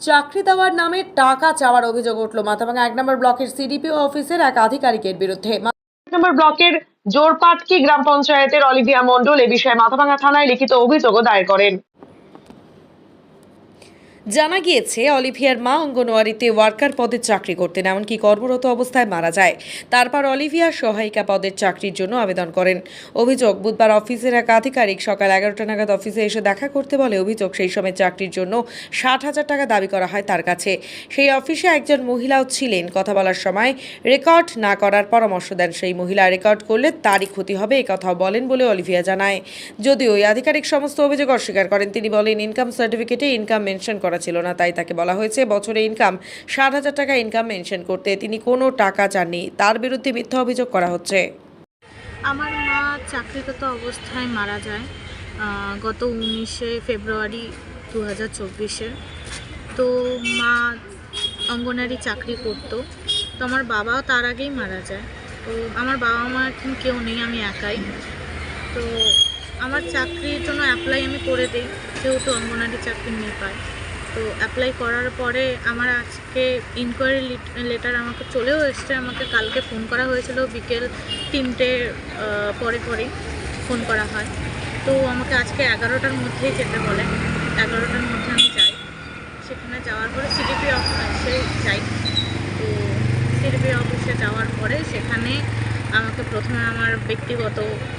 চাকরি দেওয়ার নামে টাকা চাওয়ার অভিযোগ উঠল। মাথাভাঙা এক নম্বর ব্লকের সিডিপিও অফিসের এক আধিকারিকের বিরুদ্ধে। এক নম্বর ব্লকের জোরপাটকি গ্রাম পঞ্চায়েতের অলিভিয়া মন্ডল এ বিষয়ে মাথাভাঙা থানায় লিখিত অভিযোগও দায়ের করেন। জানা গিয়েছে, অলিভিয়ার মা অঙ্গনওয়াড়িতে ওয়ার্কার পদে চাকরি করতেন, এমনকি কর্মরত অবস্থায় মারা যায়। তারপর অলিভিয়া সহায়িকা পদের চাকরির জন্য আবেদন করেন। অভিযোগ, বুধবার অফিসের এক আধিকারিক সকাল এগারোটা নাগাদ অফিসে এসে দেখা করতে বলে অভিযোগ, সেই সময় চাকরির জন্য ষাট হাজার টাকা দাবি করা হয় তার কাছে। সেই অফিসে একজন মহিলাও ছিলেন। কথা বলার সময় রেকর্ড না করার পরামর্শ দেন সেই মহিলা। রেকর্ড করলে তারই ক্ষতি হবে কথাও বলেন বলে অলিভিয়া জানায়। যদিও ওই আধিকারিক সমস্ত অভিযোগ অস্বীকার করেন, তিনি বলেন, ইনকাম সার্টিফিকেটে ইনকাম মেনশন করা ছিল না, তাই তাকে বলা হয়েছে বছরে ইনকাম ষাট হাজার টাকা ইনকাম মেনশন করতে তিনি কোনো টাকা চাননি। তার বিরুদ্ধে মিথ্যা অভিযোগ করা হচ্ছে। আমার মা চাকরিগত অবস্থায় মারা যায় গত উনিশে ফেব্রুয়ারি দু হাজার চব্বিশে তো মা অঙ্গনারী চাকরি করতো, তো আমার বাবাও তার আগেই মারা যায়। তো আমার বাবা মা এখন কেউ নেই, আমি একাই। তো আমার চাকরির জন্য অ্যাপ্লাই আমি করে দিই, যেহেতু অঙ্গনারী চাকরি নিয়ে পাই তো অ্যাপ্লাই করার পরে আমার আজকে ইনকোয়ারি লেটার আমাকে চলেও এসছে। আমাকে কালকে ফোন করা হয়েছিল, বিকেল তিনটে পরে পরেই ফোন করা হয়। তো আমাকে আজকে এগারোটার মধ্যেই যেতে বলে। এগারোটার মধ্যে আমি যাই। সেখানে যাওয়ার পরে সিডিপি অফিসে যাই। তো সিডিপি অফিসে যাওয়ার পরে সেখানে আমাকে প্রথমে আমার ব্যক্তিগত,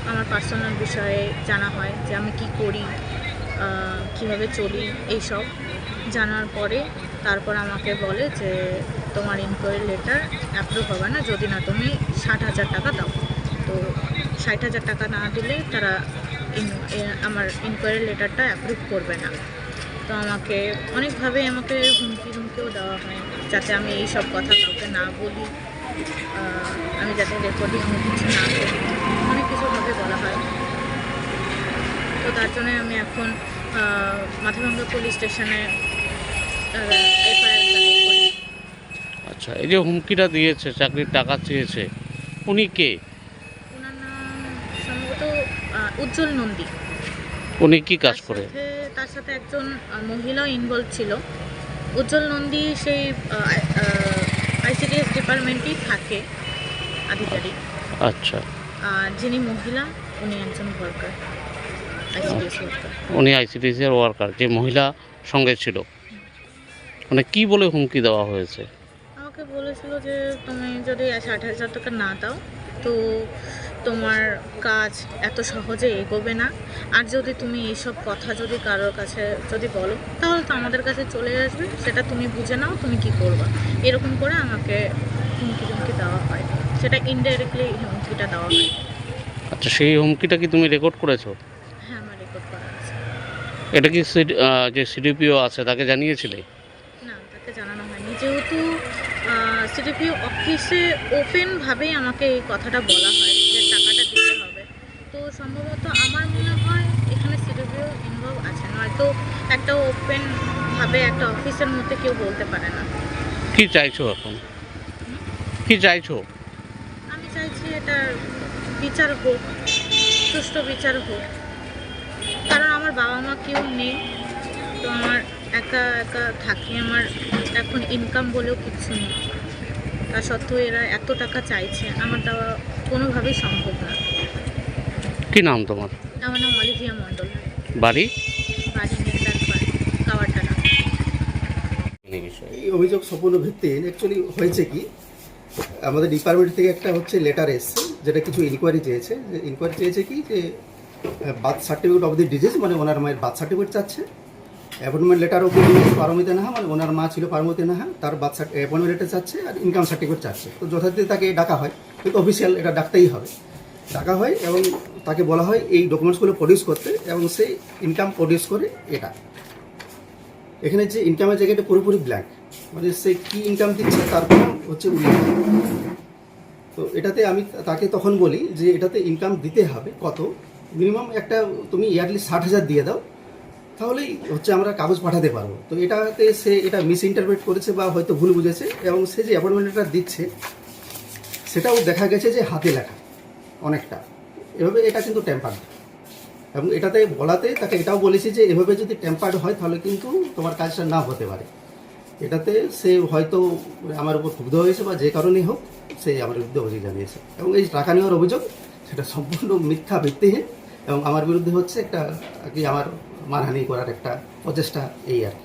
আমার পার্সোনাল বিষয়ে জানা হয় যে আমি কি করি কীভাবে চলি, এইসব। জানার পরে তারপর আমাকে বলে যে, তোমার ইনকোয়ারি লেটার অ্যাপ্রুভ হবে না, যদি না তুমি ষাট হাজার টাকা দাও। তো ষাট হাজার টাকা না দিলে তারা আমার ইনকোয়ারি লেটারটা অ্যাপ্রুভ করবে না। তো আমাকে অনেকভাবে আমাকে হুমকি হুমকিও দেওয়া হয়, যাতে আমি এই সব কথা কাউকে না বলি আমি যাতে রেকর্ডিং কিছু না করি, অনেক কিছুভাবে বলা হয়। তো তার জন্য আমি এখন মাথাভাঙ্গা পুলিশ স্টেশনে আচ্ছা এই যে হুমকিটা দিয়েছে চাকরির টাকা চেয়েছে উনি কে? সম্ভবত উজ্জ্বল নন্দী। উনি কি কাজ করে? তার সাথে একজন আহ, মহিলাও ইনভলভ ছিল। উজ্জ্বল নন্দী সেই আইসিডিএস ডিপার্টমেন্টেই থাকে আধিকারিক। আচ্ছা। যিনি মহিলা উনি একজন ওয়ার্কার আইসিডিএস উনি আইসিডিসি এর ওয়ার্কার যে মহিলা সঙ্গে ছিল। মানে কি বলে হুমকি দেওয়া হয়েছে? আমাকে বলেছিল যে তুমি যদি ষাট হাজার টাকা না দাও তো তোমার কাজ এত সহজে এগোবে না। আর যদি তুমি এইসব কথা যদি কারোর কাছে যদি বলো তাহলে তো আমাদের কাছে চলে আসবে। সেটা তুমি বুঝে নাও তুমি কি করবা। এরকম করে আমাকে হুমকি হুমকি দেওয়া হয়। সেটা ইনডাইরেক্টলি হুমকিটা দেওয়া হয়। আচ্ছা সেই হুমকিটা কি তুমি রেকর্ড করেছ? হ্যাঁ আমার রেকর্ড করা আছে। এটা কি যে সিডিপিও আছে তাকে জানিয়েছিলে না তাকে জানানো হয়নি যেহেতু সিডিপি অফিসে ওপেনভাবেই আমাকে এই কথাটা বলা হয় যে টাকাটা দিতে হবে। তো সম্ভবত আমার মনে হয় এখানে সিডিপিও ইনভলভ আছে নয়তো একটা ওপেনভাবে একটা অফিসের মধ্যে কেউ বলতে পারে না। কি চাইছো এখন? কি চাইছো? আমি চাইছি এটার বিচার হোক সুষ্ঠু বিচার হোক। কারণ আমার বাবা মা কেউ নেই তো আমার একা একা থাকি আমার এখন ইনকাম বলেও কিছু নেই। তা সত্ত্বেও এরা এত টাকা চাইছে আমার দেওয়া কোনোভাবেই সম্ভব না। কি নাম তোমার? আমার নাম অলিভিয়া মণ্ডল। বাড়ি? বাড়ি এই অভিযোগ সম্পূর্ণ ভিত্তিহীন। অ্যাকচুয়ালি হয়েছে কি আমাদের ডিপার্টমেন্ট থেকে একটা হচ্ছে লেটার এসছে যেটা কিছু ইনকোয়ারি চেয়েছে। যে ইনকোয়ারি চেয়েছে কি যে birth certificate of the disease মানে ওনার মায়ের বার্থ সার্টিফিকেট চাচ্ছে। Appointment letter of Paramita Naha মানে ওনার মা ছিল পারমিতা নাহা, তার বার্থ অ্যাপয়েন্টমেন্ট লেটার চাচ্ছে আর ইনকাম সার্টিফিকেট চাচ্ছে। তো যথারীতি তাকে ডাকা হয়, কিন্তু অফিসিয়াল এটা ডাকতেই হবে। ডাকা হয় এবং তাকে বলা হয় এই ডকুমেন্টসগুলো প্রডিউস করতে এবং সেই ইনকাম প্রডিউস করে এটা। এখানে যে ইনকামের জায়গাটা পুরোপুরি ব্ল্যাঙ্ক মানে সে কী ইনকাম দিচ্ছে তার হচ্ছে উল্লেখ তো এটাতে আমি তাকে তখন বলি যে এটাতে ইনকাম দিতে হবে কত? মিনিমাম একটা তুমি ইয়ারলি ষাট হাজার দিয়ে দাও তাহলেই হচ্ছে আমরা কাগজ পাঠাতে পারব। তো এটাতে সে এটা মিস ইন্টারপ্রেট করেছে বা হয়তো ভুল বুঝেছে এবং সে যে অ্যাপয়েন্টমেন্টটা দিচ্ছে, সেটাও দেখা গেছে যে হাতে লেখা অনেকটা। এভাবে এটা কিন্তু টেম্পার্ড এবং এটাতে বলাতে তাকে এটাও বলেছি যে এভাবে যদি টেম্পার্ড হয় তাহলে কিন্তু তোমার কাজটা না হতে পারে। এটাতে সে হয়তো আমার উপর ক্ষুব্ধ হয়েছে বা যে কারণেই হোক, সে আমার বিরুদ্ধে অভিযোগ জানিয়েছে। এবং এই টাকা নেওয়ার অভিযোগ, সেটা সম্পূর্ণ মিথ্যা ভিত্তিহীন এবং আমার বিরুদ্ধে হচ্ছে একটা, আর কি আমার মানহানি করার একটা প্রচেষ্টা এই আর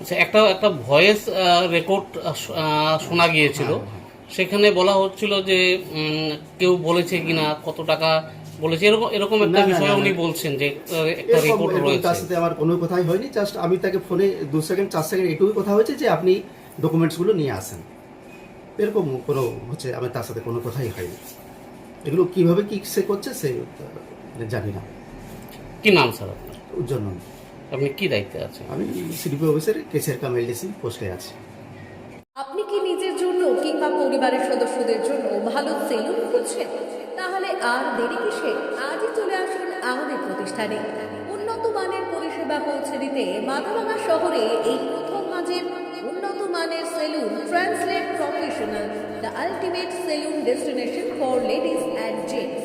আচ্ছা একটা একটা ভয়েস রেকর্ড শোনা গিয়েছিল। সেখানে বলা হচ্ছিল যে কেউ বলেছে কিনা কত টাকা বলেছে এরকম এরকম একটা বিষয় উনি বলছেন যে একটা রিপোর্ট এরকম তার সাথে আমার কোনো কথাই হয়নি জাস্ট আমি তাকে ফোনে দু সেকেন্ড চার সেকেন্ড এটুকুই কথা হয়েছে যে আপনি ডকুমেন্টসগুলো নিয়ে আসেন। এরকম কোনো হচ্ছে আমি তার সাথে কোনো কথাই হয়নি। এগুলো কীভাবে কি সে করছে সে জানি না। কি নাম স্যার আপনার? উজ্জ্বল নয়। আপনি কি দায়িত্বে আছেন? আমি সিডিপি অফিসের কেসের কাম এলডিসি পোস্টে আছি। আপনি কি নিজের জন্য কিংবা পরিবারের সদস্যদের জন্য ভালো সেলুন খুঁজছেন? তাহলে আর দেরি কিসে? আজই চলে আসুন আমাদের প্রতিষ্ঠানে। উন্নত মানের পরিষেবা পৌঁছে দিতে মাথাভাঙা শহরে এই প্রথম মাঝের উন্নত মানের salon translate professional the ultimate salon destination for ladies and gents.